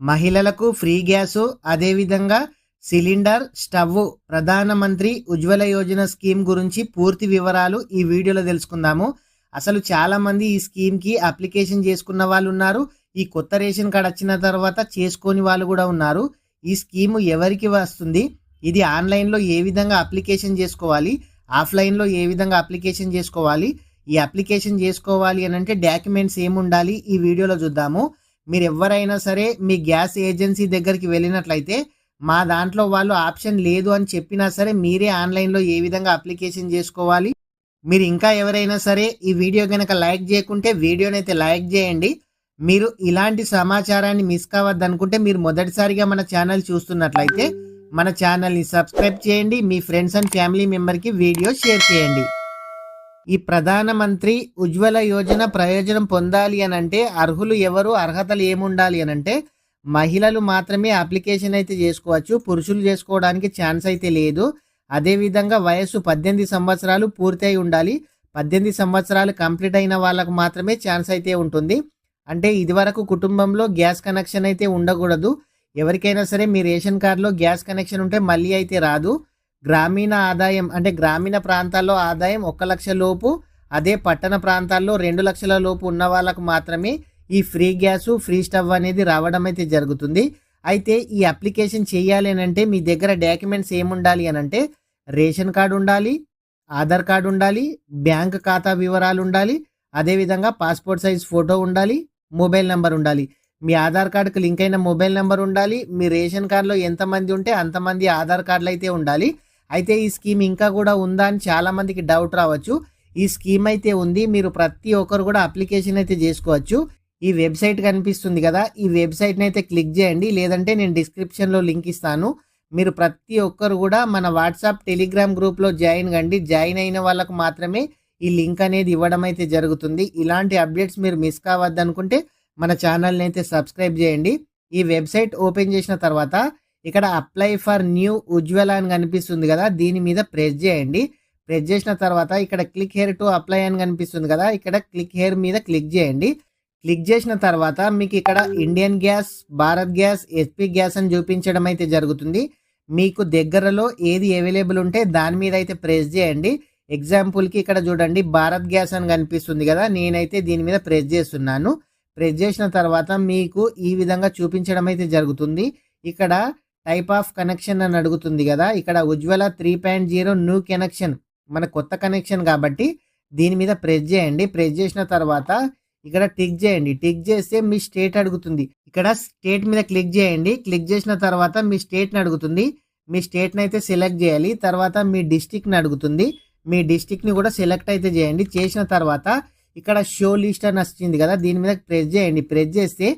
మహిళలకు free gas అదేవిధంగా cylinder stove ప్రధానమంత్రి ఉజ్వల యోజన స్కీమ్ గురించి పూర్తి వివరాలు ఈ వీడియోలో తెలుసుకుందాము. అసలు చాలామంది ఈ స్కీమ్కి అప్లికేషన్ చేసుకున్న వాళ్ళు ఉన్నారు. ఈ కొత్త రేషన్ కార్డ్ వచ్చిన తర్వాత చేసుకోని వాళ్ళు కూడా ఉన్నారు. ఈ స్కీము ఎవరికి వస్తుంది? ఇది ఆన్లైన్లో ఏ విధంగా అప్లికేషన్ చేసుకోవాలి? ఆఫ్లైన్లో ఏ విధంగా అప్లికేషన్ చేసుకోవాలి ఈ అప్లికేషన్ చేసుకోవాలి అని అంటే డాక్యుమెంట్స్ ఏముండాలి ఈ వీడియోలో చూద్దాము. మీరు ఎవరైనా సరే మీ గ్యాస్ ఏజెన్సీ దగ్గరికి వెళ్ళినట్లయితే మా దాంట్లో వాళ్ళు ఆప్షన్ లేదు అని చెప్పినా సరే మీరే ఆన్లైన్లో ఏ విధంగా అప్లికేషన్ చేసుకోవాలి. మీరు ఇంకా ఎవరైనా సరే ఈ వీడియో కనుక లైక్ చేయకుంటే వీడియోనైతే అయితే లైక్ చేయండి. మీరు ఇలాంటి సమాచారాన్ని మిస్ కావద్దనుకుంటే మీరు మొదటిసారిగా మన ఛానల్ చూస్తున్నట్లయితే మన ఛానల్ని సబ్స్క్రైబ్ చేయండి మీ ఫ్రెండ్స్ అండ్ ఫ్యామిలీ మెంబర్కి వీడియో షేర్ చేయండి. ఈ ప్రధానమంత్రి ఉజ్వల యోజన ప్రయోజనం పొందాలి అని అంటే అర్హులు ఎవరు అర్హతలు ఏముండాలి అని అంటే మహిళలు మాత్రమే అప్లికేషన్ అయితే చేసుకోవచ్చు పురుషులు చేసుకోవడానికి ఛాన్స్ అయితే లేదు. అదేవిధంగా వయస్సు పద్దెనిమిది సంవత్సరాలు పూర్తయి ఉండాలి. పద్దెనిమిది సంవత్సరాలు కంప్లీట్ అయిన వాళ్ళకు మాత్రమే ఛాన్స్ అయితే ఉంటుంది. అంటే ఇదివరకు కుటుంబంలో గ్యాస్ కనెక్షన్ అయితే ఉండకూడదు. ఎవరికైనా సరే మీ రేషన్ కార్డులో గ్యాస్ కనెక్షన్ ఉంటే మళ్ళీ అయితే రాదు. గ్రామీణ ఆదాయం అంటే గ్రామీణ ప్రాంతాల్లో ఆదాయం ఒక లక్ష లోపు అదే పట్టణ ప్రాంతాల్లో రెండు లక్షల లోపు ఉన్న వాళ్ళకు మాత్రమే ఈ ఫ్రీ గ్యాసు ఫ్రీ స్టవ్ అనేది రావడం అయితే జరుగుతుంది. అయితే ఈ అప్లికేషన్ చేయాలి అని అంటే మీ దగ్గర డాక్యుమెంట్స్ ఏముండాలి అని అంటే రేషన్ కార్డు ఉండాలి ఆధార్ కార్డు ఉండాలి బ్యాంక్ ఖాతా వివరాలు ఉండాలి అదేవిధంగా పాస్పోర్ట్ సైజ్ ఫోటో ఉండాలి మొబైల్ నెంబర్ ఉండాలి. మీ ఆధార్ కార్డుకు లింక్ అయిన మొబైల్ నెంబర్ ఉండాలి మీ రేషన్ కార్డులో ఎంతమంది ఉంటే అంతమంది ఆధార్ కార్డులు అయితే ఉండాలి. అయితే ఈ స్కీమ్ ఇంకా కూడా ఉందా అని చాలామందికి డౌట్ రావచ్చు. ఈ స్కీమ్ అయితే ఉంది మీరు ప్రతి ఒక్కరు కూడా అప్లికేషన్ అయితే చేసుకోవచ్చు. ఈ వెబ్సైట్ కనిపిస్తుంది కదా ఈ వెబ్సైట్ని అయితే క్లిక్ చేయండి లేదంటే నేను డిస్క్రిప్షన్లో లింక్ ఇస్తాను. మీరు ప్రతి ఒక్కరు కూడా మన వాట్సాప్ టెలిగ్రామ్ గ్రూప్లో జాయిన్ కండి. జాయిన్ అయిన వాళ్ళకు మాత్రమే ఈ లింక్ అనేది ఇవ్వడం అయితే జరుగుతుంది. ఇలాంటి అప్డేట్స్ మీరు మిస్ కావద్దనుకుంటే మన ఛానల్ని అయితే సబ్స్క్రైబ్ చేయండి. ఈ వెబ్సైట్ ఓపెన్ చేసిన తర్వాత ఇక్కడ అప్లై ఫర్ న్యూ ఉజ్వల అని కనిపిస్తుంది కదా దీని మీద ప్రెస్ చేయండి. ప్రెస్ చేసిన తర్వాత ఇక్కడ క్లిక్ హెయిర్ టు అప్లై అని కనిపిస్తుంది కదా ఇక్కడ క్లిక్ హెయిర్ మీద క్లిక్ చేయండి. క్లిక్ చేసిన తర్వాత మీకు ఇక్కడ Indian gas Bharat gas HP gas అని చూపించడం అయితే జరుగుతుంది. మీకు దగ్గరలో ఏది అవైలబుల్ ఉంటే దాని మీద అయితే ప్రెస్ చేయండి. ఎగ్జాంపుల్కి ఇక్కడ చూడండి భారత్ గ్యాస్ అని కనిపిస్తుంది కదా నేనైతే దీని మీద ప్రెస్ చేస్తున్నాను. ప్రెస్ చేసిన తర్వాత మీకు ఈ విధంగా చూపించడం అయితే జరుగుతుంది. ఇక్కడ టైప్ ఆఫ్ కనెక్షన్ అని అడుగుతుంది కదా. ఇక్కడ Ujjwala three point zero new connection మన కొత్త కనెక్షన్ కాబట్టి దీని మీద ప్రెస్ చేయండి. ప్రెస్ చేసిన తర్వాత ఇక్కడ టిక్ చేయండి. టిక్ చేస్తే మీ స్టేట్ అడుగుతుంది. ఇక్కడ స్టేట్ మీద క్లిక్ చేయండి. క్లిక్ చేసిన తర్వాత మీ స్టేట్ని అడుగుతుంది. మీ స్టేట్ని అయితే సెలెక్ట్ చేయాలి. తర్వాత మీ డిస్టిక్ని అడుగుతుంది. మీ డిస్టిక్ని కూడా సెలెక్ట్ అయితే చేయండి. చేసిన తర్వాత ఇక్కడ షో లిస్ట్ అని వచ్చింది కదా దీని మీద ప్రెస్ చేయండి. ప్రెస్ చేస్తే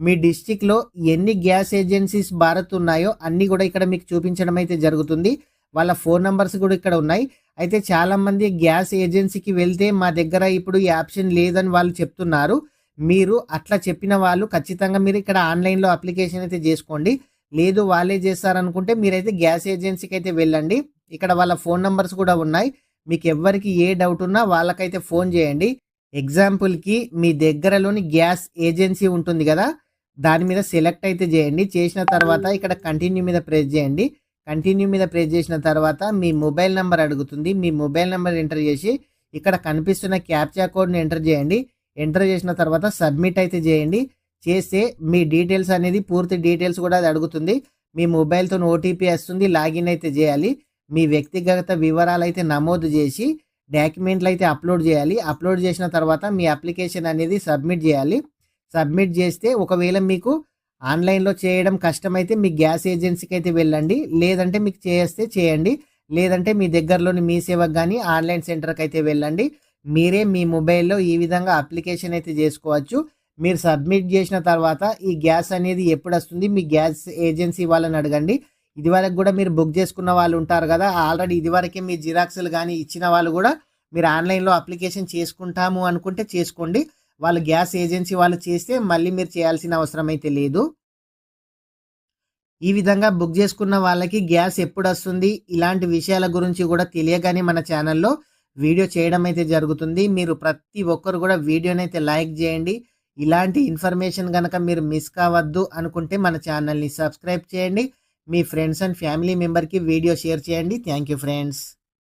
మీ డిస్టిక్లో ఎన్ని గ్యాస్ ఏజెన్సీస్ భారత్ ఉన్నాయో అన్నీ కూడా ఇక్కడ మీకు చూపించడం అయితే జరుగుతుంది. వాళ్ళ ఫోన్ నంబర్స్ కూడా ఇక్కడ ఉన్నాయి. అయితే చాలామంది గ్యాస్ ఏజెన్సీకి వెళ్తే మా దగ్గర ఇప్పుడు ఈ ఆప్షన్ లేదని వాళ్ళు చెప్తున్నారు. మీరు అట్లా చెప్పిన వాళ్ళు ఖచ్చితంగా మీరు ఇక్కడ ఆన్లైన్లో అప్లికేషన్ అయితే చేసుకోండి. లేదు వాళ్ళే చేస్తారనుకుంటే మీరైతే గ్యాస్ ఏజెన్సీకి అయితే వెళ్ళండి. ఇక్కడ వాళ్ళ ఫోన్ నంబర్స్ కూడా ఉన్నాయి. మీకు ఎవ్వరికి ఏ డౌట్ ఉన్నా వాళ్ళకైతే ఫోన్ చేయండి. ఎగ్జాంపుల్కి మీ దగ్గరలోని గ్యాస్ ఏజెన్సీ ఉంటుంది కదా దాని మీద సెలెక్ట్ అయితే చేయండి. చేసిన తర్వాత ఇక్కడ కంటిన్యూ మీద ప్రెస్ చేయండి. కంటిన్యూ మీద ప్రెస్ చేసిన తర్వాత మీ మొబైల్ నెంబర్ అడుగుతుంది. మీ మొబైల్ నెంబర్ ఎంటర్ చేసి ఇక్కడ కనిపిస్తున్న క్యాప్చా కోడ్ని ఎంటర్ చేయండి. ఎంటర్ చేసిన తర్వాత సబ్మిట్ అయితే చేయండి. చేస్తే మీ డీటెయిల్స్ అనేది పూర్తి డీటెయిల్స్ కూడా అది అడుగుతుంది. మీ మొబైల్తో ఓటీపీ వస్తుంది. లాగిన్ అయితే చేయాలి. మీ వ్యక్తిగత వివరాలు అయితే నమోదు చేసి డాక్యుమెంట్లు అయితే అప్లోడ్ చేయాలి. అప్లోడ్ చేసిన తర్వాత మీ అప్లికేషన్ అనేది సబ్మిట్ చేయాలి. సబ్మిట్ చేస్తే ఒకవేళ మీకు ఆన్లైన్లో చేయడం కష్టమైతే మీ గ్యాస్ ఏజెన్సీకి అయితే వెళ్ళండి. లేదంటే మీకు చేస్తే చేయండి. లేదంటే మీ దగ్గరలోని మీ సేవకు కానీ ఆన్లైన్ సెంటర్కి అయితే వెళ్ళండి. మీరే మీ మొబైల్లో ఈ విధంగా అప్లికేషన్ అయితే చేసుకోవచ్చు. మీరు సబ్మిట్ చేసిన తర్వాత ఈ గ్యాస్ అనేది ఎప్పుడు వస్తుంది మీ గ్యాస్ ఏజెన్సీ వాళ్ళని అడగండి. ఇదివరకు కూడా మీరు బుక్ చేసుకున్న వాళ్ళు ఉంటారు కదా ఆల్రెడీ ఇదివరకే మీ జిరాక్స్లు కానీ ఇచ్చిన వాళ్ళు కూడా మీరు ఆన్లైన్లో అప్లికేషన్ చేసుకుంటాము అనుకుంటే చేసుకోండి. వాళ్ళు గ్యాస్ ఏజెన్సీ వాళ్ళు చేస్తే మళ్ళీ మీరు చేయాల్సిన అవసరం అయితే లేదు. ఈ విధంగా బుక్ చేసుకున్న వాళ్ళకి గ్యాస్ ఎప్పుడు వస్తుంది ఇలాంటి విషయాల గురించి కూడా తెలియగానే మన ఛానల్లో వీడియో చేయడం అయితే జరుగుతుంది. మీరు ప్రతి ఒక్కరు కూడా వీడియోని అయితే లైక్ చేయండి. ఇలాంటి ఇన్ఫర్మేషన్ కనుక మీరు మిస్ కావద్దు అనుకుంటే మన ఛానల్ని సబ్స్క్రైబ్ చేయండి. फ्रेंड्स अं फैमिली मेबर की वीडियो शेयर चयी थैंक यू फ्रेंड्स